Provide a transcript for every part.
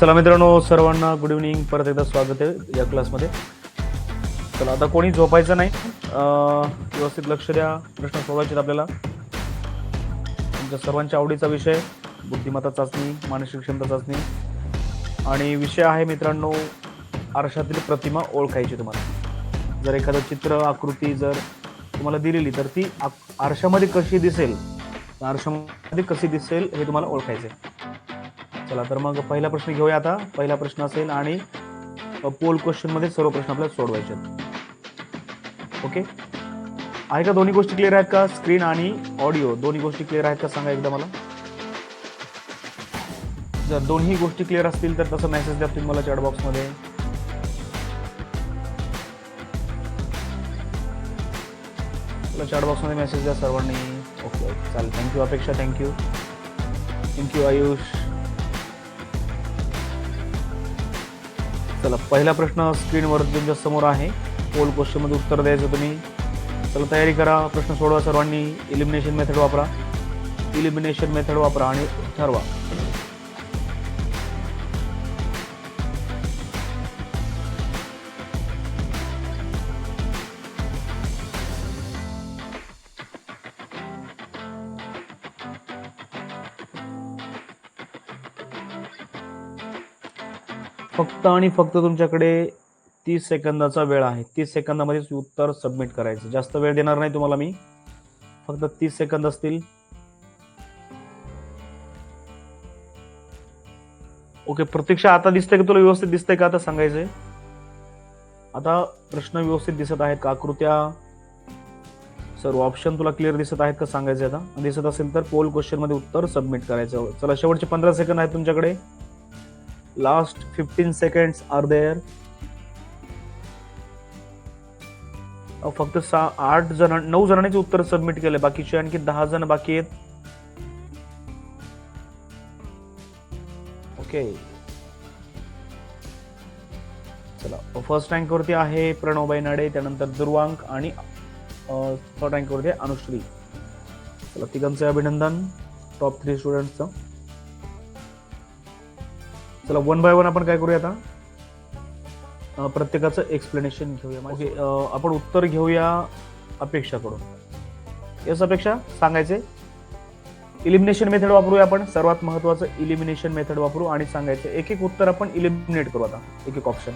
चला मित्रांनो सर्वांना गुड इव्हनिंग परत एकदा स्वागत आहे या क्लासमध्ये चला आता कोणी झोपायचं नाही. व्यवस्थित लक्ष द्या. प्रश्न सोडवायचे आपल्याला. तुमच्या सर्वांच्या आवडीचा विषय बुद्धिमत्ता चाचणी मानसिक क्षमता चाचणी. आणि विषय आहे मित्रांनो आरशातील प्रतिमा ओळखायची तुम्हाला. जर एखादं चित्र आकृती जर तुम्हाला दिलेली तर ती आरशामध्ये कशी दिसेल? आरशामध्ये कशी दिसेल हे तुम्हाला ओळखायचं आहे चला तर मग पहिला प्रश्न घेऊया आता. पहिला प्रश्न असेल आणि पोल क्वेश्चनमध्ये सर्व प्रश्न आपल्याला सोडवायचे आहेत. ओके आहे का दोन्ही गोष्टी क्लिअर आहेत का? स्क्रीन आणि ऑडिओ दोन्ही गोष्टी क्लिअर आहेत का? सांगा एकदा मला. जर दोन्ही गोष्टी क्लिअर असतील तर तसं मेसेज द्या तुम्ही मला चॅट बॉक्समध्ये मला चॅट बॉक्समध्ये मेसेज द्या सर्वांनी. ओके ओके चालेल thank you Apeksha. Thank you thank you Ayush चला पहिला प्रश्न स्क्रीनवर तुमच्यासमोर आहे. पोल क्वेश्चनमध्ये उत्तर द्यायचं तुम्ही. चला तयारी करा. प्रश्न सोडवा सर्वांनी. इलिमिनेशन मेथड वापरा. इलिमिनेशन मेथड वापरा आणि ठरवा. फक्त आणि फक्त तुमच्याकडे तीस सेकंदाचा वेळ आहे. तीस सेकंदामध्येच उत्तर सबमिट करायचं. जास्त वेळ देणार नाही तुम्हाला मी. फक्त तीस सेकंद असतील. ओके प्रतीक्षा आता दिसतंय का तुला? व्यवस्थित दिसतंय का आता सांगायचंय? आता प्रश्न व्यवस्थित दिसत आहेत का? आकृत्या सर्व ऑप्शन तुला क्लिअर दिसत आहेत का सांगायचं आता? दिसत असेल तर पोल क्वेश्चनमध्ये उत्तर सबमिट करायचं. चला शेवटचे पंधरा सेकंद आहेत तुमच्याकडे. Last fifteen seconds are there फक्त सहा आठ जण नऊ जणांनीच उत्तर सबमिट केले बाकीचे आणखी दहा जण बाकी आहेत. ओके चला. फर्स्ट रँक वरती आहे प्रणवबाई नाडे त्यानंतर दुर्वांक आणि थर्ड रँक वरती अनुश्री. चला तिघांचं अभिनंदन. टॉप थ्री स्टुडंटचं चला वन बाय वन आपण काय करूया आता? प्रत्येकाचं एक्सप्लेनेशन घेऊया. ओके आपण उत्तर घेऊया अपेक्षाकडून येस अपेक्षा? सांगायचे? इलिमिनेशन मेथड वापरूया आपण. सर्वात महत्वाचं इलिमिनेशन मेथड वापरू आणि सांगायचे. एक एक उत्तर आपण इलिमिनेट करू आता. एक एक ऑप्शन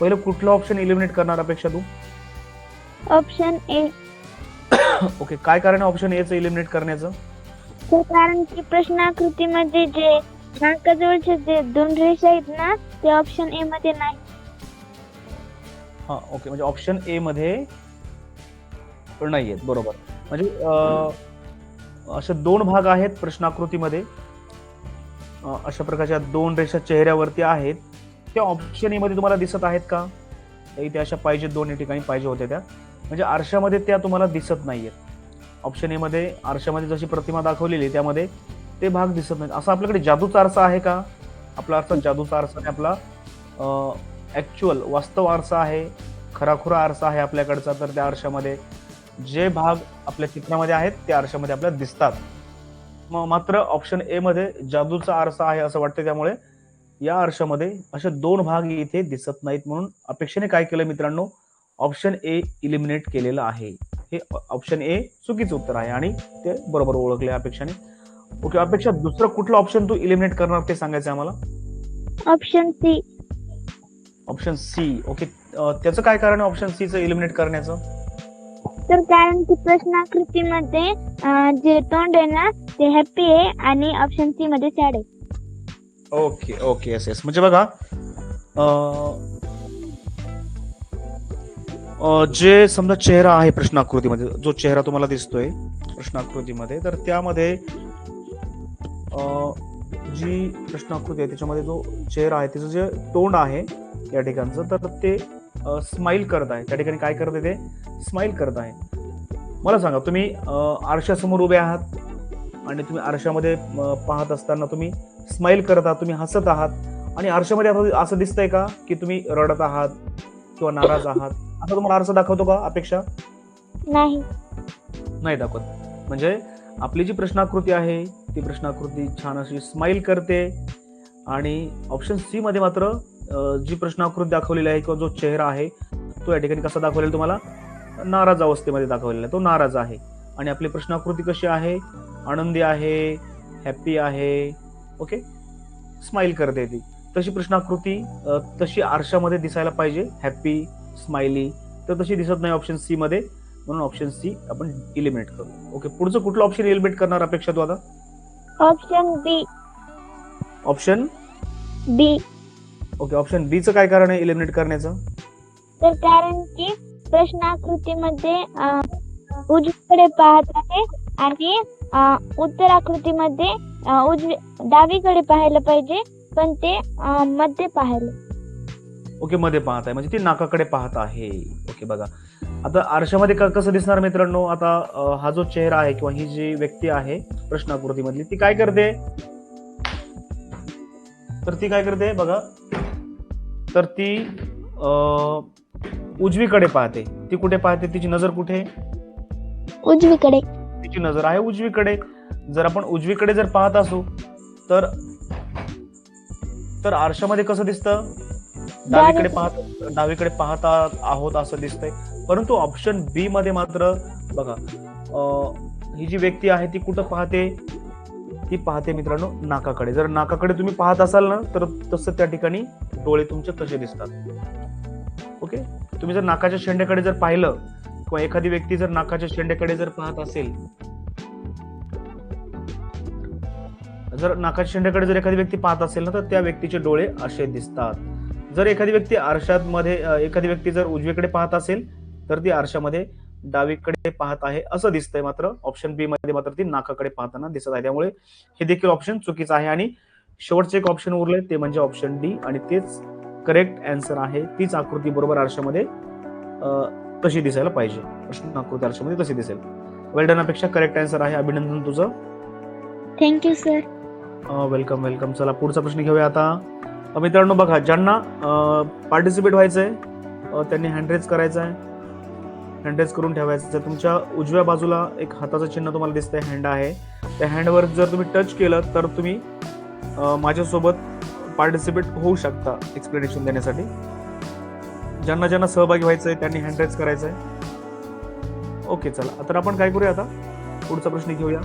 पहिलं कुठलं ऑप्शन इलिमिनेट करणार अपेक्षा तू? ऑप्शन ए ओके काय कारण ऑप्शन एचं इलिमिनेट करण्याचं? कारण की प्रश्नाकृतीमध्ये जे नाकाजवळचे जे दोन रेषा आहेत ना ते ऑप्शन ए मध्ये नाही. हा ओके म्हणजे ऑप्शन ए मध्ये नाही आहेत. बरोबर. म्हणजे असे दोन भाग आहेत प्रश्नाकृतीमध्ये. अशा प्रकारच्या दोन रेषा चेहऱ्यावरती आहेत. त्या ऑप्शन ए मध्ये तुम्हाला दिसत आहेत का? इथे अशा पाहिजे दोन ठिकाणी पाहिजे होत्या त्या. म्हणजे आरशामध्ये त्या तुम्हाला दिसत नाहीयेत. ऑप्शन ए मध्ये आरशामध्ये जशी प्रतिमा दाखवलेली त्यामध्ये ते भाग दिसत नाहीत. असं आपल्याकडे जादूचा आरसा आहे का? आपला अर्थ जादूचा आरसा नाही आपला ऍक्च्युअल वास्तव आरसा आहे खराखुरा आरसा आहे आपल्याकडचा तर त्या आरशामध्ये जे भाग आपल्या चित्रामध्ये आहेत त्या आरशामध्ये आपल्याला दिसतात. मग मात्र ऑप्शन ए मध्ये जादूचा आरसा आहे असं वाटतं त्यामुळे या आरशामध्ये असे दोन भाग इथे दिसत नाहीत म्हणून अपेक्षेने काय केलं मित्रांनो? ऑप्शन ए इलिमिनेट केलेलं आहे. हे ऑप्शन ए चुकीचं उत्तर आहे आणि ते बरोबर ओळखले अपेक्षाने. ओके अपेक्षा दुसरं कुठलं ऑप्शन तू इलिमिनेट करणार ते सांगायचं आम्हाला? Option C option C okay त्याचं काय कारण आहे ऑप्शन सी चं इलिमिनेट करण्याचं? तर कारण की प्रश्नाकृतीमध्ये जे तोंड आहे ना ते हॅपी आहे आणि ऑप्शन सी मध्ये सॅड आहे. ओके ओके येस येस म्हणजे बघा जे समजा चेहरा आहे प्रश्नाकृतीमध्ये जो चेहरा तुम्हाला दिसतोय प्रश्नाकृतीमध्ये तर त्यामध्ये जी प्रश्नाकृती आहे त्याच्यामध्ये जो चेहरा आहे त्याचं जे तोंड आहे या ठिकाणचं तर ते स्माइल करत आहे. त्या ठिकाणी काय करत आहे ते? स्माइल करत आहे. मला सांगा तुम्ही आरशासमोर उभे आहात आणि तुम्ही आरशामध्ये पाहत असताना तुम्ही स्माइल करत आहात तुम्ही हसत आहात आणि आरशामध्ये असं असं दिसतंय का की तुम्ही रडत आहात किंवा नाराज आहात? असं तुम्हाला आरसा दाखवतो का अपेक्षा? नाही. नाही दाखवत. म्हणजे आपली जी प्रश्नाकृती आहे ती प्रश्नाकृती छान अशी स्माईल करते. आणि ऑप्शन सी मध्ये मात्र जी प्रश्नाकृती दाखवलेली आहे किंवा जो चेहरा आहे तो या ठिकाणी कसा दाखवलेला तुम्हाला? नाराज अवस्थेमध्ये दाखवलेला आहे. तो नाराज आहे. आणि आपली प्रश्नाकृती कशी आहे? आनंदी आहे? हॅप्पी आहे? ओके स्माईल करते ती. तशी प्रश्नाकृती तशी आरशामध्ये दिसायला पाहिजे. हॅप्पी स्माइली तर तशी दिसत नाही ऑप्शन सी मध्ये. म्हणून ऑप्शन सी आपण इलिमिनेट करू. ओके पुढचं कुठलं ऑप्शन इलिमिनेट करणार अपेक्षा तू आता? Option B. Option? B. Okay option B चं काय कारण आहे इलिमिनेट करण्याचं? तर कारण की प्रश्नाकृतीमध्ये उजवीकडे पाहत आहे आणि उत्तर आकृतीमध्ये उजवी डावीकडे पाहायला पाहिजे पण ते मध्ये पाहायला. ओके मध्ये पाहत आहे. म्हणजे ती नाकाकडे पाहत आहे. ओके बघा. आता आरशामध्ये कसं दिसणार मित्रांनो? आता हा जो चेहरा आहे किंवा ही जी व्यक्ती आहे प्रश्नाकृतीमधली ती काय करते? तर ती काय करते बघा. तर ती उजवीकडे पाहते. ती कुठे पाहते? तिची नजर कुठे? उजवीकडे. तिची नजर आहे उजवीकडे. जर आपण उजवीकडे जर पाहत असू तर तर आरशामध्ये कसं दिसतं? डावीकडे पाहत डावीकडे पाहत आहोत असं दिसतंय. परंतु ऑप्शन बी मध्ये मात्र बघा ही जी व्यक्ती आहे ती कुठं पाहते? ती पाहते मित्रांनो नाकाकडे. जर नाकाकडे तुम्ही पाहत असाल ना तर तसं त्या ठिकाणी डोळे तुमचे कसे दिसतात. ओके? तुम्ही जर नाकाच्या शेंड्याकडे जर पाहिलं किंवा एखादी व्यक्ती जर नाकाच्या शेंड्याकडे जर पाहत असेल जर नाकाच्या शेंड्याकडे जर एखादी व्यक्ती पाहत असेल ना तर त्या व्यक्तीचे डोळे असे दिसतात. जर एखादी व्यक्ती आरशात मध्ये एखादी व्यक्ती जर उजवीकडे पाहत असेल तर ती आरशामध्ये डावीकडे पाहत आहे असं दिसतंय मात्र. ऑप्शन बी मध्ये मात्र ती नाकाकडे पाहताना दिसत आहे. त्यामुळे हे देखील ऑप्शन चुकीचं आहे आणि शेवटचं एक ऑप्शन उरलंय ते म्हणजे ऑप्शन डी आणि तेच करेक्ट अँसर आहे. तीच आकृती बरोबर आरशामध्ये तशी दिसायला पाहिजे. प्रश्न आकृती आरशामध्ये तशी दिसेल. वेल्डन अपेक्षा करेक्ट अँसर आहे. अभिनंदन तुझं. थँक्यू सर वेलकम वेलकम चला पुढचा प्रश्न घेऊया आता. मित्रांनो बघा ज्यांना पार्टिसिपेट व्हायचं आहे त्यांनी हँडरेज करायचं आहे हँडरेज करून ठेवायचं. आहे. तुमच्या उजव्या बाजूला एक हाताचं चिन्ह तुम्हाला दिसतंय हँड आहे. त्या हँडवर जर तुम्ही टच केलं तर तुम्ही माझ्यासोबत पार्टिसिपेट होऊ शकता एक्सप्लेनेशन देण्यासाठी. ज्यांना ज्यांना सहभागी व्हायचं आहे त्यांनी हँडरेज करायचं आहे ओके चला. तर आपण काय करूया आता? पुढचा प्रश्न घेऊया.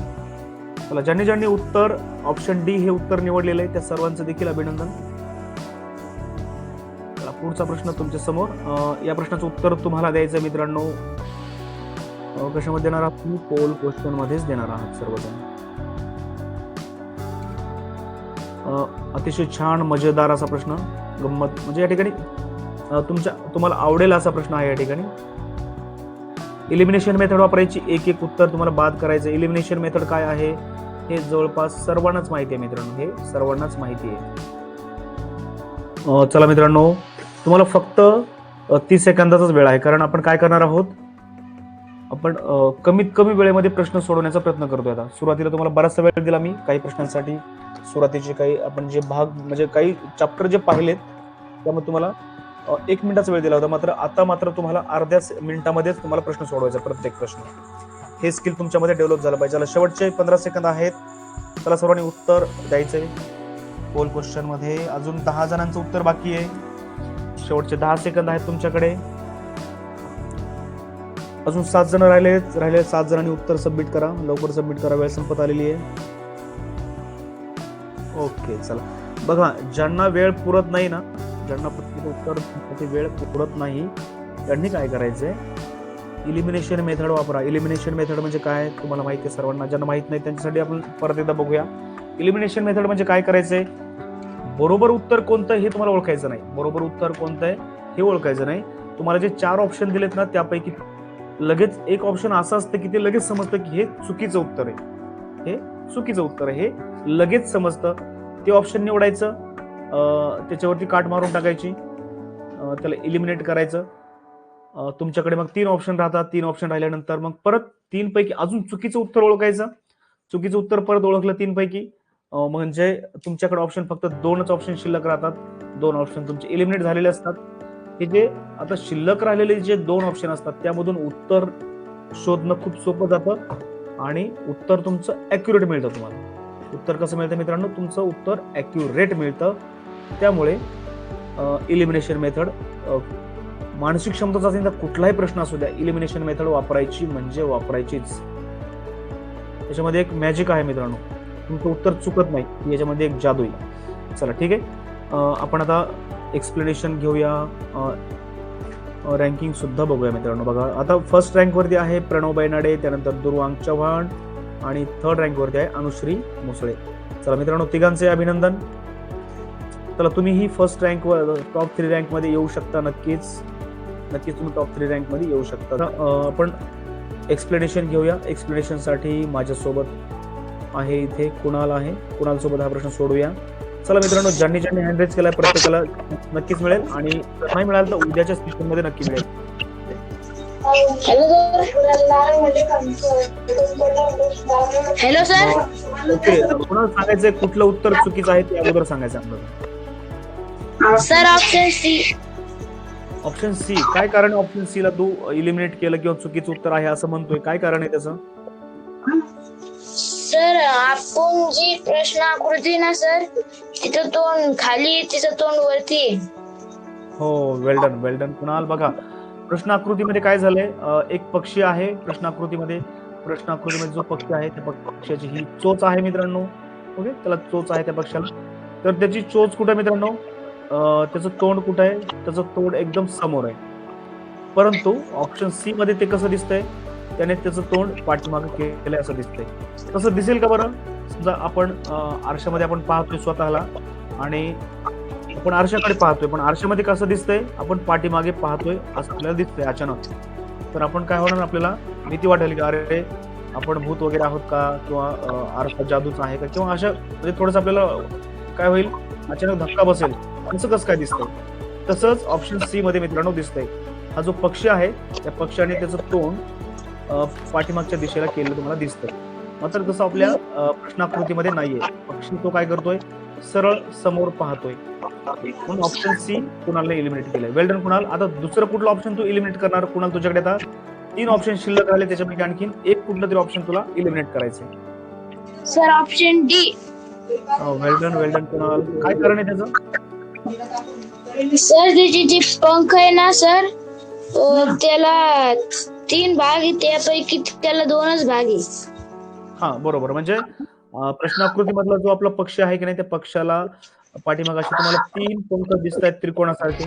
चला ज्यांनी ज्यांनी उत्तर ऑप्शन डी हे उत्तर निवडलेलं आहे त्या सर्वांचं देखील अभिनंदन. पुढचा प्रश्न तुमच्यासमोर. या प्रश्नाचं उत्तर तुम्हाला द्यायचं मित्रांनो. कशामध्ये देणार आहात तुम्ही? पोल क्वेश्चन मध्येच देणार आहात सर्वजण. अतिशय छान मजेदार असा प्रश्न. गंमत. म्हणजे या ठिकाणी तुमच्या तुम्हाला आवडेल असा प्रश्न आहे या ठिकाणी. इलिमिनेशन मेथड वापरायची एक एक उत्तर तुम्हाला बाद करायचं इलिमिनेशन मेथड काय आहे? हे जवळपास सर्वांनाच माहिती आहे मित्रांनो. हे सर्वांनाच माहिती आहे. चला मित्रांनो. तुम्हाला फक्त तीस सेकंदाचाच वेळ आहे. कारण आपण काय करणार आहोत? आपण कमीत कमी वेळेमध्ये प्रश्न सोडवण्याचा प्रयत्न करतोय आता. सुरुवातीला तुम्हाला बराचसा वेळ दिला मी काही प्रश्नांसाठी. सुरुवातीचे काही आपण जे भाग म्हणजे काही चॅप्टर जे पाहिलेत त्यामध्ये तुम्हाला एक मिनिटाचा वेळ दिला होता. मात्र आता मात्र तुम्हाला अर्ध्याच मिनिटामध्येच तुम्हाला प्रश्न सोडवायचा प्रत्येक प्रश्न. हे स्किल तुमच्यामध्ये डेव्हलप झालं पाहिजे. शेवटचे पंधरा सेकंद आहेत. त्याला सर्वांनी उत्तर द्यायचंय. पोल क्वेश्चनमध्ये अजून दहा जणांचं उत्तर बाकी आहे. शेवटचे दहा सेकंद आहेत तुमच्याकडे. अजून सात जण राहिले राहिले सात जणांनी उत्तर सबमिट करा. लवकर सबमिट करा वेळ संपत आलेली आहे. ओके चला. बघा ज्यांना वेळ पुरत नाही ना ज्यांना प्रत्येक उत्तर वेळ पुरत नाही त्यांनी काय करायचंय? इलिमिनेशन मेथड वापरा. इलिमिनेशन मेथड म्हणजे काय? तुम्हाला माहिती आहे सर्वांना. ज्यांना माहीत नाही त्यांच्यासाठी आपण परत एकदा बघूया. इलिमिनेशन मेथड म्हणजे काय करायचंय? बरोबर उत्तर कोणतं हे तुम्हाला ओळखायचं नाही. बरोबर उत्तर कोणतं आहे हे ओळखायचं नाही. तुम्हाला जे चार ऑप्शन दिलेत ना त्यापैकी लगेच एक ऑप्शन असं असतं की ते लगेच समजतं की हे चुकीचं उत्तर आहे. हे चुकीचं उत्तर आहे. हे लगेच समजतं. ते ऑप्शन निवडायचं. त्याच्यावरती काट मारून टाकायची. त्याला इलिमिनेट करायचं. तुमच्याकडे मग तीन ऑप्शन राहतात. तीन ऑप्शन राहिल्यानंतर मग परत तीन पैकी अजून चुकीचं उत्तर ओळखायचं. चुकीचं उत्तर परत ओळखलं तीन पैकी म्हणजे तुमच्याकडे ऑप्शन फक्त दोनच ऑप्शन शिल्लक राहतात. दोन ऑप्शन तुमचे इलिमिनेट झालेले असतात. हे जे आता शिल्लक राहिलेले जे दोन ऑप्शन असतात त्यामधून उत्तर शोधणं खूप सोपं जातं आणि उत्तर तुमचं अॅक्युरेट मिळतं तुम्हाला. उत्तर कसं मिळतं मित्रांनो? तुमचं उत्तर ॲक्युरेट मिळतं. त्यामुळे इलिमिनेशन मेथड मानसिक क्षमता तर कुठलाही प्रश्न असू द्या इलिमिनेशन मेथड वापरायची म्हणजे वापरायचीच. त्याच्यामध्ये एक मॅजिक आहे मित्रांनो. तुमचं उत्तर चुकत नाही याच्यामध्ये एक जादू आहे. चला ठीक आहे. आपण आता एक्सप्लेनेशन घेऊया. रँकिंग सुद्धा बघूया मित्रांनो. बघा आता फर्स्ट रँकवरती आहे प्रणव बैनाडे त्यानंतर दुर्वांग चव्हाण आणि थर्ड रँकवरती आहे अनुश्री मुसळे. चला मित्रांनो तिघांचे अभिनंदन. चला तुम्ही ही फर्स्ट रँक टॉप थ्री रँकमध्ये येऊ शकता नक्कीच. नक्कीच तुम्ही टॉप थ्री रँकमध्ये येऊ शकता. आपण एक्सप्लेनेशन घेऊया. एक्सप्लेनेशनसाठी माझ्यासोबत आहे इथे कुणाल आहे? कुणाल सोबत हा प्रश्न सोडूया. चला मित्रांनो ज्यांनी ज्यांनी हँड रेज केलाय प्रत्येकाला नक्कीच मिळेल आणि नाही मिळालं तर उद्याच्या सेशनमध्ये नक्की मिळेल. हॅलो सर ओके कुणाला सांगायचंय कुठलं उत्तर चुकीचं आहे ते अगोदर सांगायचं आपल्याला. Sir option C option C काय कारण ऑप्शन सी ला तू इलिमिनेट केलं किंवा चुकीचं उत्तर आहे असं म्हणतोय? काय कारण आहे त्याचं? सर आपण जी प्रश्न आकृती ना सर तिथं तोंड खाली आहे, तिचं तोंड वरती हो वेल्डन वेल्डन कुणाल बघा प्रश्नमध्ये काय झालंय? अं, एक पक्षी आहे प्रश्नमध्ये प्रश्नमध्ये जो पक्षी आहे त्या पक्ष्याची ही चोच आहे मित्रांनो. ओके त्याला चोच आहे त्या पक्षाला तर त्याची चोच कुठे आहे मित्रांनो? अं, त्याचं तोंड कुठं आहे? त्याचं तोंड एकदम समोर आहे. परंतु ऑप्शन सी मध्ये ते कसं दिसतंय? त्याने त्याचं तोंड पाठीमागे केलंय असं दिसतंय. तसं दिसेल का बरं? समजा आपण आरशामध्ये आपण पाहतोय स्वतःला आणि आपण आरशाकडे पाहतोय पण आरशामध्ये कसं दिसतंय? आपण पाठीमागे पाहतोय असं आपल्याला दिसतंय अचानक. तर आपण काय होणार आपल्याला? भीती वाटेल की अरे आपण भूत वगैरे आहोत का? किंवा आरसा जादूच आहे का? किंवा अशा म्हणजे थोडस आपल्याला काय होईल? अचानक धक्का बसेल. असं कसं काय दिसतंय? तसंच ऑप्शन सी मध्ये मित्रांनो दिसतंय. हा जो पक्षी आहे त्या पक्षाने त्याचं तोंड पाठीमागच्या दिशेला केलेलं तुम्हाला दिसतंय. मात्र तसं आपल्या प्रश्नाकृतीमध्ये नाहीये. पक्षी तो काय करतोय? सरळ समोर पाहतोय. म्हणून ऑप्शन सी कुणालने इलिमिनेट केलंय. Well done Kunal. आता दुसरं कुठलं ऑप्शन तू इलिमिनेट करणार? कुणाल तुझ्याकडे आता तीन ऑप्शन शिल्लक राहिले. त्याच्यापैकी आणखीन एक कुठलं तरी ऑप्शन तुला इलिमिनेट करायचंय. Sir option D well done well done Kunal. काय कारण आहे त्याचं? सर त्याची जी पंख आहे ना सर त्याला तीन भाग आहे त्यापैकी त्याला दोनच भाग आहे हा बरोबर. म्हणजे प्रश्नाकृती मधला जो आपला पक्ष आहे की नाही त्या पक्षाला पाठीमाग असे तुम्हाला तीन पंख दिसत आहेत त्रिकोणासारखे.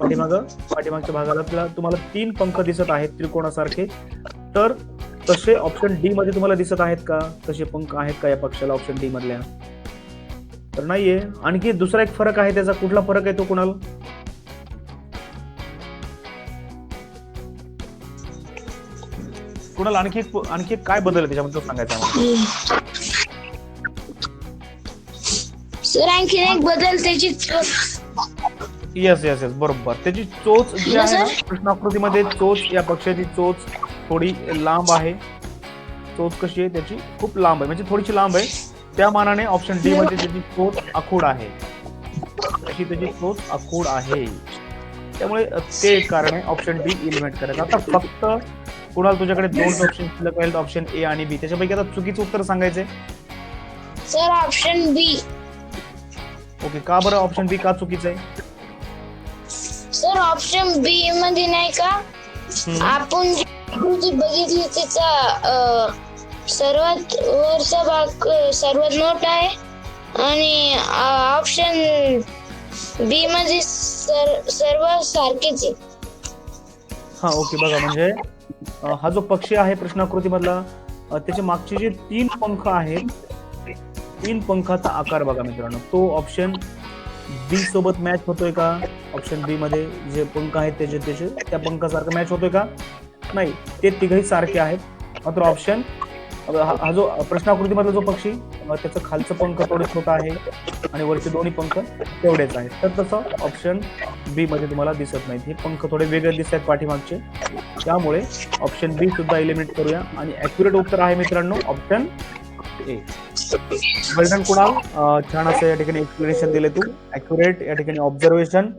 पाठीमाग पाठीमागच्या भागाला तुम्हाला तीन पंख दिसत आहेत त्रिकोणासारखे. तर तसे ऑप्शन डी मध्ये तुम्हाला दिसत आहेत का? तसे पंख आहेत का या पक्षाला ऑप्शन डी मधल्या? तर नाहीये. आणखी दुसरा एक फरक आहे त्याचा. कुठला फरक आहे तो कुणाला? कुणाला आणखी एक आणखी एक काय बदल आहे त्याच्यामध्ये तो सांगायचं आम्हाला सर आणखीन एक बदल त्याची येस येस येस बरोबर. त्याची चोच जी आहे ना. प्रश्नाकृतीमध्ये चोच या पक्षाची चोच थोडी लांब आहे. चोच कशी आहे त्याची? खूप लांब आहे. म्हणजे थोडीशी लांब आहे. त्या मानाने ऑप्शन डी मध्ये त्याची चोच आखूड आहे. अशी त्याची चोच आखूड आहे. त्यामुळे ते एक कारण आहे. ऑप्शन डी इलिमेंट करायचं. आता फक्त कुणाल तुझ्याकडे दोन ऑप्शन शिल्लक राहील ऑप्शन ए आणि बी त्याच्यापैकी आता चुकीचं उत्तर सांगायचंय. सर ऑप्शन बी ओके का बरं ऑप्शन बी का चुकीचं आहे? सर ऑप्शन बी मध्ये नाही का. आपण जी बघितली त्याचा अं, सर्वात वरचा भाग अं, सर्वात मोठा आहे. आणि ऑप्शन बी मध्ये सर सर्व सारखेच आहे हा ओके बघा म्हणजे हा जो पक्षी आहे प्रश्नाकृतीमधला त्याचे त्याच्या मागचे जे तीन पंख आहेत तीन पंखाचा आकार बघा मित्रांनो. तो ऑप्शन बी सोबत मॅच होतोय का? ऑप्शन बी मध्ये जे पंख आहेत त्याचे त्याचे त्या पंखासारखं मॅच होतोय का? नाही ते तिघही सारखे आहेत. मात्र ऑप्शन हा जो प्रश्नाकृतीमधला जो पक्षी त्याचं खालचं पंख थोडं छोटं आहे आणि वरचे दोन्ही पंख तेवढेच आहेत. तर तसं ऑप्शन बी मध्ये तुम्हाला दिसत नाहीत. हे पंख थोडे वेगळे दिसत आहेत पाठीमागचे. त्यामुळे ऑप्शन बी सुद्धा एलिमिनेट करूया. आणि अॅक्युरेट उत्तर आहे मित्रांनो ऑप्शन ए वर्णन कुणाल छान असं या ठिकाणी एक्सप्लेनेशन दिले तू. अॅक्युरेट या ठिकाणी ऑब्झर्वेशन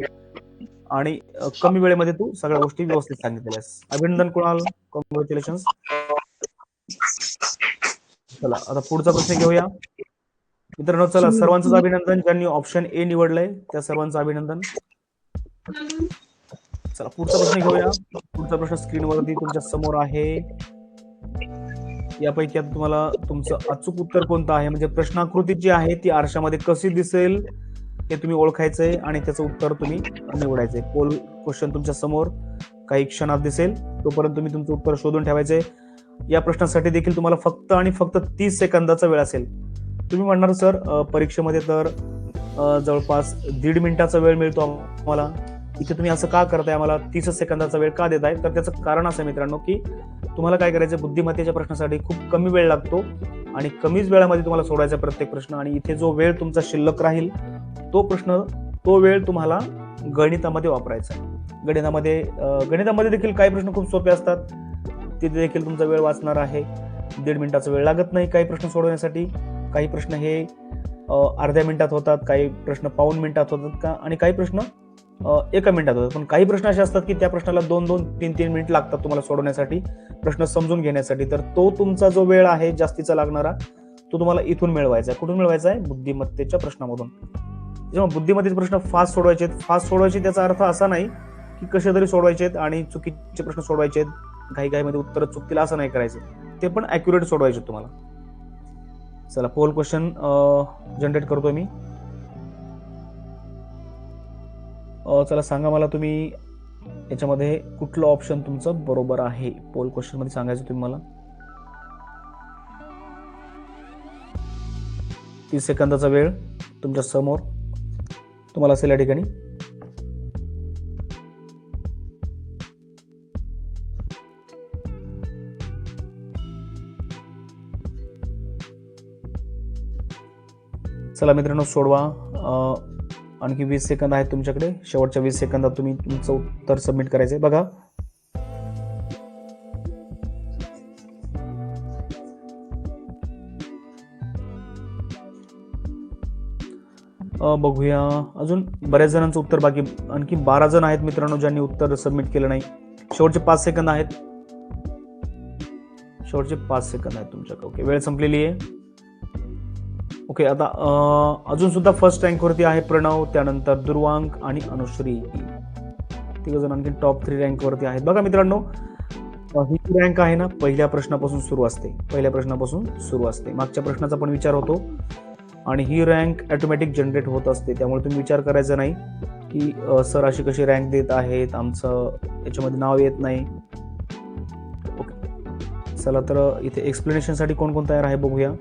आणि कमी वेळेमध्ये तू सगळ्या गोष्टी व्यवस्थित सांगितलेल्यास अभिनंदन कुणाल. कॉंग्रॅच्युलेशन चला आता पुढचा प्रश्न घेऊया. मित्रांनो चला सर्वांचंच अभिनंदन. ज्यांनी ऑप्शन ए निवडलंय त्या सर्वांचं अभिनंदन. चला पुढचा प्रश्न घेऊया. पुढचा प्रश्न स्क्रीनवरती तुमच्यासमोर आहे. यापैकी आता तुम्हाला तुमचं अचूक उत्तर कोणतं आहे? म्हणजे प्रश्नाकृती जी आहे ती आरशामध्ये कशी दिसेल हे तुम्ही ओळखायचंय आणि त्याचं उत्तर तुम्ही निवडायचंय. पोल क्वेश्चन तुमच्यासमोर. काही क्षणात दिसेल तोपर्यंत तुम्ही तुमचं उत्तर शोधून ठेवायचंय. या प्रश्नासाठी देखील तुम्हाला फक्त आणि फक्त तीस सेकंदाचा वेळ असेल. तुम्ही म्हणणार सर परीक्षेमध्ये तर जवळपास दीड मिनिटाचा वेळ मिळतो आम्हाला. इथे तुम्ही असं का करताय? आम्हाला तीस सेकंदाचा वेळ का देताय? तर त्याचं कारण असं मित्रांनो की तुम्हाला काय करायचं बुद्धिमत्तेच्या प्रश्नासाठी खूप कमी वेळ लागतो आणि कमीच वेळामध्ये तुम्हाला सोडायचा प्रत्येक प्रश्न आणि इथे जो वेळ तुमचा शिल्लक राहील तो प्रश्न तो वेळ तुम्हाला गणितामध्ये वापरायचा आहे. गणितामध्ये गणितामध्ये देखील काही प्रश्न खूप सोपे असतात. तिथे देखील तुमचा वेळ वाचणार आहे. दीड मिनिटाचा वेळ लागत नाही काही प्रश्न सोडवण्यासाठी. काही प्रश्न हे अर्ध्या मिनिटात होतात काही प्रश्न पाऊन मिनिटात होतात का? आणि काही प्रश्न एका मिनिटात होतात. पण काही प्रश्न असे असतात की त्या प्रश्नाला दोन दोन तीन तीन मिनिट लागतात तुम्हाला सोडवण्यासाठी प्रश्न समजून घेण्यासाठी. तर तो तुमचा जो वेळ आहे जास्तीचा लागणारा तो तुम्हाला इथून मिळवायचा आहे. कुठून मिळवायचा आहे? बुद्धिमत्तेच्या प्रश्नामधून. जेव्हा बुद्धिमत्तेचे प्रश्न फास्ट सोडवायचे आहेत फास्ट सोडवायचे त्याचा अर्थ असा नाही की कसे तरी सोडवायचे आहेत आणि चुकीचे प्रश्न सोडवायचे आहेत. काही काहीमध्ये उत्तर चुकतील असं नाही करायचं. ते पण अॅक्युरेट सोडवायचे तुम्हाला. चला पोल क्वेश्चन जनरेट करतोय मी. चला सांगा मला तुम्ही याच्यामध्ये कुठलं ऑप्शन तुमचं बरोबर आहे? पोल क्वेश्चनमध्ये सांगायचं तुम्ही मला. तीस सेकंदाचा वेळ तुमच्यासमोर. तुम्हाला असेल या ठिकाणी चला मित्रांनो सोडवा. आणखी वीस सेकंद आहेत तुमच्याकडे. शेवटच्या वीस सेकंदात तुम्ही तुमचं उत्तर सबमिट करायचं आहे बघा बघूया. अजून बऱ्याच जणांचं उत्तर बाकी. आणखी बारा जण आहेत मित्रांनो ज्यांनी उत्तर सबमिट केलं नाही. शेवटचे पाच सेकंद आहेत. शेवटचे पाच सेकंद आहेत तुमच्याकडे. ओके वेळ संपलेली आहे. ओके आता अजून सुद्धा फर्स्ट रँकवरती आहे प्रणव त्यानंतर दुर्वांक आणि अनुश्री. तिघ जण आणखी टॉप थ्री रँकवरती आहेत. बघा मित्रांनो ही रँक आहे ना पहिल्या प्रश्नापासून सुरू असते. पहिल्या प्रश्नापासून सुरू असते. मागच्या प्रश्नाचा पण विचार होतो. आणि ही रँक ऑटोमॅटिक जनरेट होत असते. त्यामुळे तुम्ही विचार करायचा नाही की सर अशी कशी रँक देत आहेत आमचं याच्यामध्ये नाव येत नाही. ओके चला तर इथे एक्सप्लेनेशनसाठी कोण कोण तयार आहे बघूया.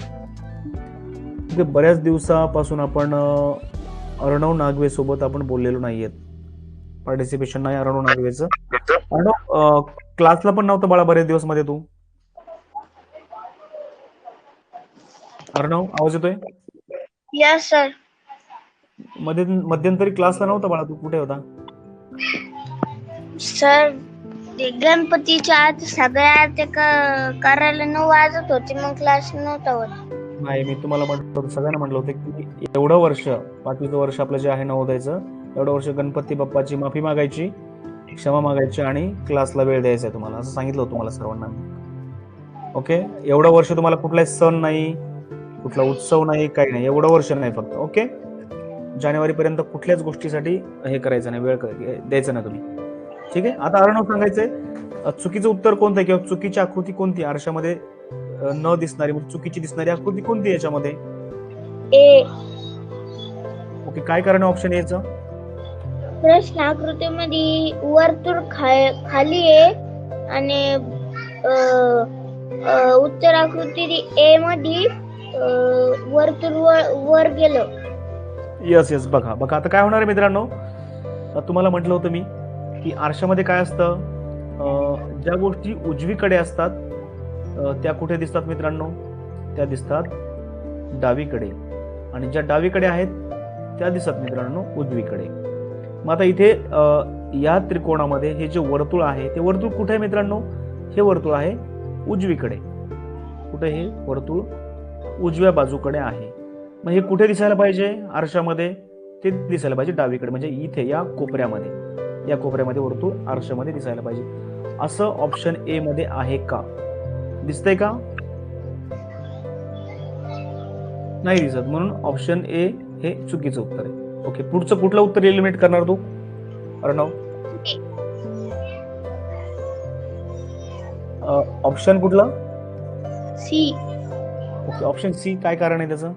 ओके बऱ्याच दिवसापासून आपण अर्णव नागवे सोबत आपण बोललेलो नाहीयेत. पार्टिसिपेशन नाही अर्णव नागवेचं. अर्णव क्लासला पण नव्हतं बाळा बरेच दिवसमध्ये तू? अर्णव आवाज येतोय? यस सरमध्ये मध्यंतरी क्लासला नव्हता बाळा तू? कुठे होता? सर ते गणपतीच्या आत सगळ्या क- करायला नऊ वाजत होते मग क्लास नव्हता होत. नाही मी तुम्हाला म्हटलं होतं सगळ्यांना म्हटलं होतं की एवढं वर्ष पाचवीचं वर्ष आपलं जे आहे नवोदयचं एवढं वर्ष गणपती बाप्पाची माफी मागायची क्षमा मागायची आणि क्लासला वेळ द्यायचा आहे तुम्हाला. असं सांगितलं होतं तुम्हाला सर्वांना मी. ओके? एवढं वर्ष तुम्हाला कुठलाही सण नाही कुठला उत्सव नाही काही नाही. एवढं वर्ष नाही फक्त. ओके? जानेवारी पर्यंत कुठल्याच गोष्टीसाठी हे करायचं नाही वेळ द्यायचं ना तुम्ही. ठीक आहे? आता अर्णव सांगायचंय चुकीचं उत्तर कोणतं आहे किंवा चुकीची आकृती कोणती आहे? आरशामध्ये? न दिसणारी म्हणजे चुकीची दिसणारी आकृती कोणती याच्यामध्ये? ए. ओके काय कारण ऑप्शन याचं प्रश्न आकृतीमध्ये वर्तुळ खा- खाली आहे आणि अ, अ, उत्तर आकृती ए मध्ये अ, वर्तुळ वर- वर गेलं. येस येस बघा बघा आता काय होणार आहे मित्रांनो? अ, तुम्हाला म्हटलं होतं मी की आरशामध्ये काय असतं? अ, ज्या गोष्टी उजवीकडे असतात त्या कुठे दिसतात मित्रांनो? त्या दिसतात डावीकडे. आणि ज्या डावीकडे आहेत त्या दिसतात मित्रांनो उजवीकडे. मग आता इथे या त्रिकोणामध्ये हे जे वर्तुळ आहे ते वर्तुळ कुठे आहे मित्रांनो? हे वर्तुळ आहे उजवीकडे. कुठे हे वर्तुळ? उजव्या बाजूकडे आहे. मग हे कुठे दिसायला पाहिजे आरशामध्ये? ते दिसायला पाहिजे डावीकडे. म्हणजे इथे या कोपऱ्यामध्ये. या कोपऱ्यामध्ये वर्तुळ आरशामध्ये दिसायला पाहिजे. असं ऑप्शन ए मध्ये आहे का? दिसतंय का? नाही दिसत. म्हणून ऑप्शन ए हे चुकीचं उत्तर आहे. ओके पुढचं कुठलं उत्तर एलिमिनेट करणार तू? अर्णव? ऑप्शन कुठलं? सी ओके ऑप्शन सी काय कारण आहे त्याचं?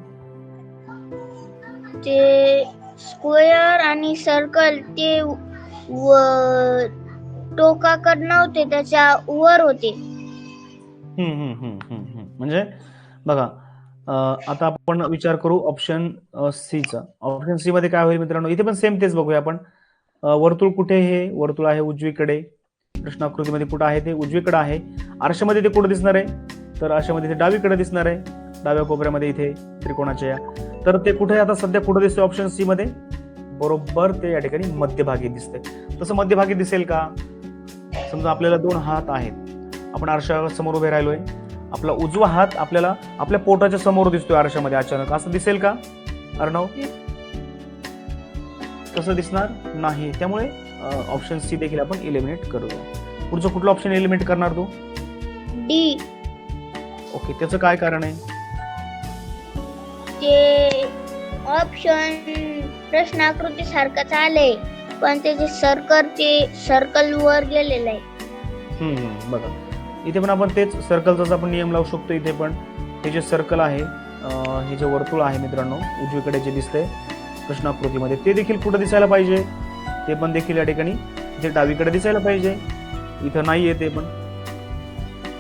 ते स्क्वेअर आणि सर्कल ते व टोकाकड नव्हते त्याच्या वर होते. म्हणजे बघा आता आपण विचार करू ऑप्शन सीचा ऑप्शन सी मध्ये काय होईल मित्रांनो? इथे पण सेम तेच बघूया आपण. वर्तुळ कुठे हे वर्तुळ आहे उजवीकडे. प्रश्नाकृतीमध्ये कुठं आहे ते? उजवीकडे आहे. आरशामध्ये ते कुठं दिसणार आहे? तर आरशामध्ये ते डावीकडे दिसणार आहे. डाव्या कोपऱ्यामध्ये इथे त्रिकोणाच्या या. तर ते कुठे आता सध्या कुठं दिसतंय ऑप्शन सी मध्ये? बरोबर ते या ठिकाणी मध्यभागी दिसते तसं मध्यभागी दिसेल का? समजा आपल्याला दोन हात आहेत. आपण आरशा समोर उभे राहिलोय. आपला उजवा हात आपल्याला आपल्या पोटाच्या समोर दिसतोय आरशामध्ये अचानक. असं दिसेल का? अर्णव? कसं दिसणार नाही. त्यामुळे ऑप्शन सी देखील आपण इलिमिनेट करूया. पुढचं कुठलं ऑप्शन इलिमिनेट करणार तू? डी. ओके त्याचं काय कारण आहे? ते ऑप्शन प्रश्नाकृती सारखंच आलंय पण त्याचे सर्कल ते सर्कल वर गेलेलं आहे. हम्म, बघा. इथे पण आपण तेच सर्कलचाच आपण नियम लावू शकतो इथे पण. हे जे सर्कल आहे हे जे वर्तुळ आहे मित्रांनो उजवीकडे जे दिसतंय कृष्णाकृतीमध्ये ते देखील कुठं दिसायला पाहिजे? ते पण देखील या ठिकाणी जे डावीकडे दिसायला पाहिजे. इथं नाही आहे ते पण.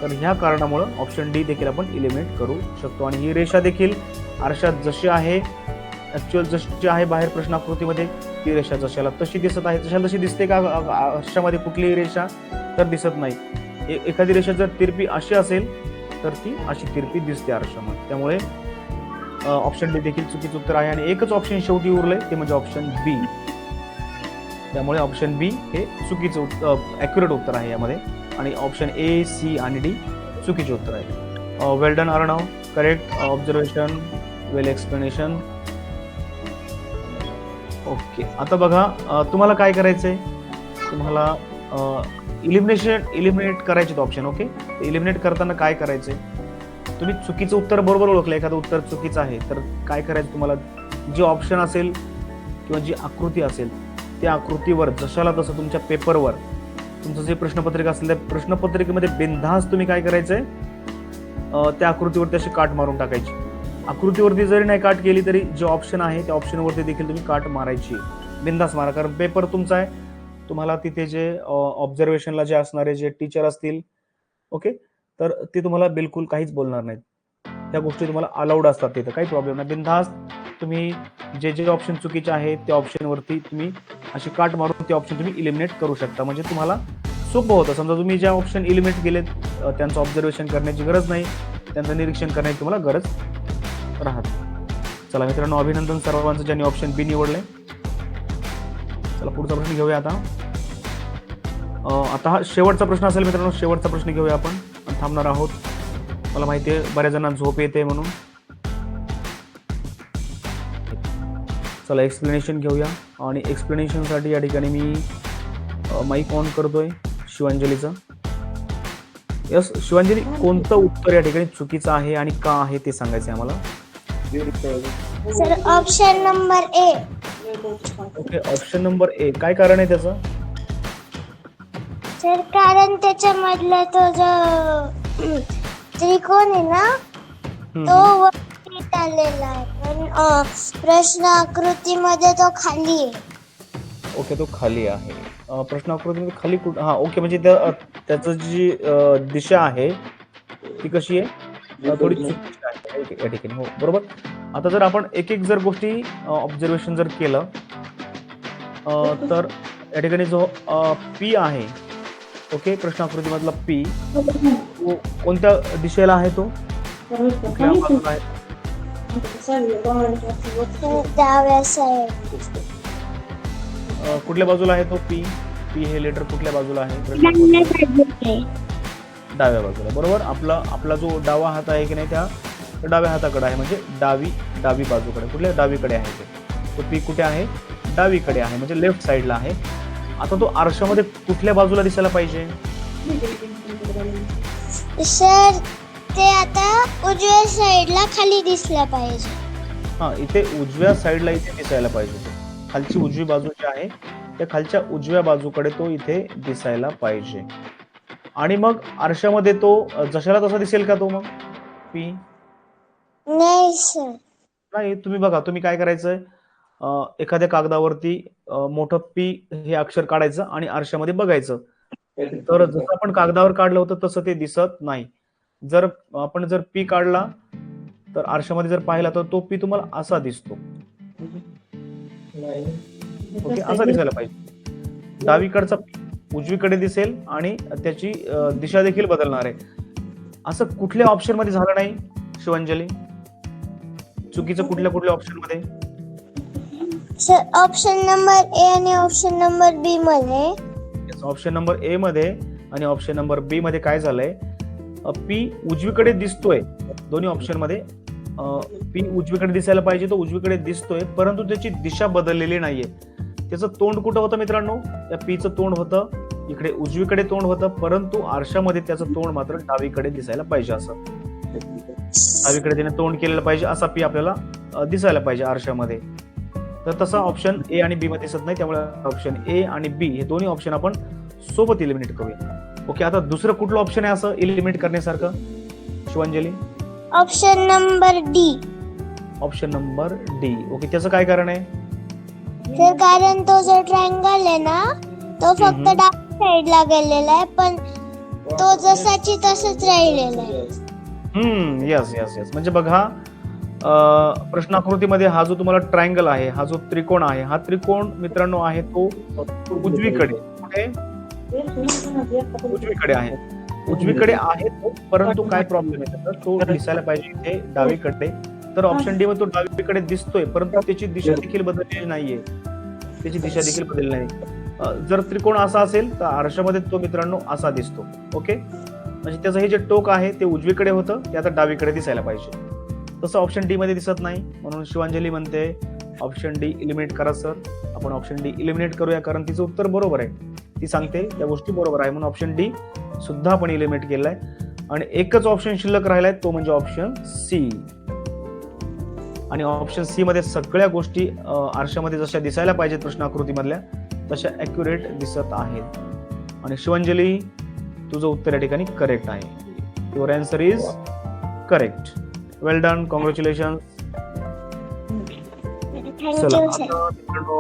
तर ह्या कारणामुळं ऑप्शन डी देखील आपण इलिमिनेट करू शकतो. आणि ही रेषा देखील आरशात जशी आहे ॲक्च्युअल जशी आहे बाहेर प्रश्नाकृतीमध्ये ती रेषा जशाला तशी दिसत आहे जशाला तशी दिसते का आरशामध्ये कुठलीही रेषा तर दिसत नाही. एखादी रेषा जर तिरपी अशी असेल तर ती अशी तिरपी दिसते आरशामध्ये. त्यामुळे ऑप्शन डी देखील चुकीचं उत्तर आहे आणि एकच ऑप्शन शेवटी उरले ते म्हणजे ऑप्शन बी त्यामुळे ऑप्शन बी हे चुकीचं ॲक्युरेट उत्तर आहे यामध्ये. आणि ऑप्शन ए सी आणि डी चुकीचे उत्तर आहे. Well done Arnav. Correct observation well explanation okay आता बघा तुम्हाला काय करायचंय? तुम्हाला इलिमिनेशन इलिमिनेट करायचे ऑप्शन ओके इलिमिनेट करताना काय करायचंय? तुम्ही चुकीचं उत्तर बरोबर ओळखलं एखादं उत्तर चुकीचं आहे तर काय करायचं तुम्हाला? जे ऑप्शन असेल किंवा जी आकृती असेल त्या आकृतीवर जशाला तसं तुमच्या पेपरवर तुमचं जे प्रश्नपत्रिका असेल त्या प्रश्नपत्रिकेमध्ये बिनधास तुम्ही काय करायचंय? त्या आकृतीवरती अशी काट मारून टाकायची. आकृतीवरती जरी नाही काट केली तरी जे ऑप्शन आहे त्या ऑप्शनवरती देखील तुम्ही काट मारायची. बिनधास मारा कारण पेपर तुमचा आहे तुम्हाला तिथे जे ऑब्झर्वेशनला जे असणारे जे टीचर असतील ओके तर ते तुम्हाला बिलकुल काहीच बोलणार नाहीत. त्या गोष्टी तुम्हाला अलाउड असतात तिथं काही प्रॉब्लेम नाही. बिनधास्त तुम्ही जे जे ऑप्शन चुकीचे आहेत त्या ऑप्शनवरती तुम्ही अशी काट मारून ते ऑप्शन तुम्ही इलिमिनेट करू शकता. म्हणजे तुम्हाला सोपं होतं. समजा तुम्ही ज्या ऑप्शन इलिमिनेट केलेत त्यांचं ऑब्झर्वेशन करण्याची गरज नाही त्यांचं निरीक्षण करण्याची तुम्हाला गरज राहत चला मित्रांनो अभिनंदन सर्वांचं ज्यांनी ऑप्शन बी निवडले चला पुढचा प्रश्न घेऊया आता. अं, आता हा शेवटचा प्रश्न असेल मित्रांनो शेवटचा प्रश्न घेऊया आपण. थांबणार आहोत. मला माहिती आहे बऱ्याच जणांना झोप येते म्हणून. चला एक्सप्लेनेशन घेऊया. आणि एक्सप्लेनेशनसाठी या ठिकाणी मी माईक ऑन करतोय शिवांजलीचं. यस शिवांजली कोणतं उत्तर या ठिकाणी चुकीचं आहे आणि का आहे ते सांगायचं आहे आम्हाला sir option number A okay option number A काय कारण आहे त्याचं? सर कारण त्याच्यामधला तो जो त्रिकोण आहे ना तो. वरती आलेला आहे. पण अ, प्रश्न आकृतीमध्ये तो खाली आहे. ओके तो खाली आहे. अं, प्रश्न आकृतीमध्ये खाली कुठ हा ओके म्हणजे त्या अं, त्याचं जी अं, दिशा आहे ती कशी आहे? अं, थोडी चुकीची आहे. या ठिकाणी हो बरोबर? आता जर आपण एक एक जर गोष्टी ऑब्झर्वेशन जर केलं तर या ठिकाणी जो पी आहे ओके प्रश्न आकृतीमधला पी कोणत्या दिशेला आहे तो? कुठल्या बाजूला आहे? तो पी पी हे लेटर कुठल्या बाजूला आहे. डाव्या बाजूला बरोबर? आपला आपला जो डावा हात आहे की नाही त्या डाव्या हाताकडे आहे म्हणजे डावी डावी बाजूकडे. कुठल्या? डावीकडे आहे ते. तो पी कुठे आहे? डावीकडे आहे म्हणजे लेफ्ट साईडला आहे. आता तो आरशामध्ये कुठल्या बाजूला दिसायला पाहिजे? सर ते आता उजव्या साईडला खाली दिसलं पाहिजे. हा इथे उजव्या साईडला इथे दिसायला पाहिजे. खालची उजवी बाजू जी आहे त्या खालच्या उजव्या बाजूकडे तो इथे दिसायला पाहिजे. आणि मग आरशामध्ये तो जशाला तसा दिसेल का तो मग? पी? नाही सर नाही तुम्ही बघा तुम्ही काय करायचंय? अ, एखाद्या कागदावरती अ, मोठं पी हे अक्षर काढायचं आणि आरशामध्ये बघायचं. तर जसं आपण कागदावर काढलं होतं तसं ते दिसत नाही. जर आपण जर पी काढला तर आरशामध्ये जर पाहिला तर तो पी तुम्हाला असा दिसतो. ओके असा दिसायला पाहिजे. डावीकडचा P उजवीकडे दिसेल आणि त्याची अ, दिशा देखील बदलणार आहे. असं कुठल्या ऑप्शनमध्ये झालं नाही शिवांजली? चुकीचं कुठल्या कुठल्या ऑप्शनमध्ये? सर ऑप्शन नंबर ए आणि ऑप्शन नंबर बी मध्ये. ऑप्शन नंबर ए मध्ये आणि ऑप्शन नंबर बी मध्ये काय झालंय? पी उजवीकडे दिसतोय. दोन्ही ऑप्शनमध्ये पी उजवीकडे दिसायला पाहिजे तो उजवीकडे दिसतोय परंतु त्याची दिशा बदललेली नाहीये. त्याचं तोंड कुठं होतं मित्रांनो? त्या पीचं तोंड होतं इकडे उजवीकडे तोंड होतं परंतु आरशामध्ये त्याचं तोंड मात्र डावीकडे दिसायला पाहिजे असं. डावीकडे त्याने तोंड केलेलं पाहिजे असा पी आपल्याला दिसायला पाहिजे आरशामध्ये. तर तसा ऑप्शन ए आणि बी मध्ये दिसत नाही त्यामुळे ऑप्शन ए आणि बी हे दोन्ही ऑप्शन आपण सोबत इलिमिनेट करूया. ओके आता दुसरं कुठलं ऑप्शन आहे असं इलिमिनेट करण्यासारखं? Shivanjali? Option number D option number D okay त्याचं काय कारण आहे? सर कारण तो जो ट्रायंगल आहे ना तो फक्त. डाव्या साईडला गेलेला आहे पण तो जसाची तसंच राहिलेला आहे. हम्म येस येस येस म्हणजे बघा अं, प्रश्नाकृतीमध्ये हा जो तुम्हाला ट्रायंगल आहे हा जो त्रिकोण आहे हा त्रिकोण मित्रांनो आहे तो उजवीकडे. कुठे उजवीकडे आहे. उजवीकडे आहे तो परंतु काय प्रॉब्लेम आहे त्याचा? तो दिसायला पाहिजे इथे डावीकडे. तर ऑप्शन डी मध्ये तो डावीकडे दिसतोय परंतु त्याची दिशा देखील बदललेली नाहीये. त्याची दिशा देखील बदलली नाही जर त्रिकोण असा असेल तर आरशामध्ये तो मित्रांनो असा दिसतो. ओके म्हणजे त्याचं हे जे टोक आहे ते उजवीकडे होतं ते आता डावीकडे दिसायला पाहिजे. तसं ऑप्शन डी मध्ये दिसत नाही. म्हणून शिवांजली म्हणते ऑप्शन डी इलिमिनेट करा सर आपण ऑप्शन डी इलिमिनेट करूया कारण तिचं उत्तर बरोबर आहे. ती सांगते त्या गोष्टी बरोबर आहे. म्हणून ऑप्शन डी सुद्धा आपण इलिमिनेट केलाय. आणि एकच ऑप्शन शिल्लक राहिलाय तो म्हणजे ऑप्शन सी आणि ऑप्शन सी मध्ये सगळ्या गोष्टी आरशामध्ये जशा दिसायला पाहिजेत प्रश्नाकृतीमधल्या तशा अॅक्युरेट दिसत आहेत. आणि शिवांजली तुझं उत्तर या ठिकाणी करेक्ट आहे. Your answer is correct well done congratulation चला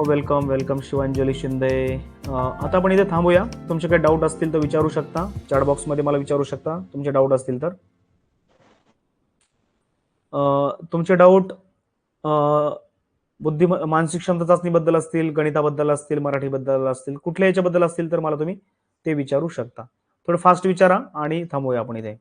वेलकम वेलकम शिवांजली शिंदे. आता आपण इथे थांबूया. तुमचे काही डाऊट असतील तर विचारू शकता. चॅट बॉक्समध्ये मला विचारू शकता. तुमचे डाऊट असतील तर. तुमचे डाऊट बुद्धी मानसिक क्षमता चाचणीबद्दल असतील गणिताबद्दल असतील मराठीबद्दल असतील कुठल्या याच्याबद्दल असतील तर मला तुम्ही ते विचारू शकता. थोडं फास्ट विचारा आणि थांबूया आपण इथे.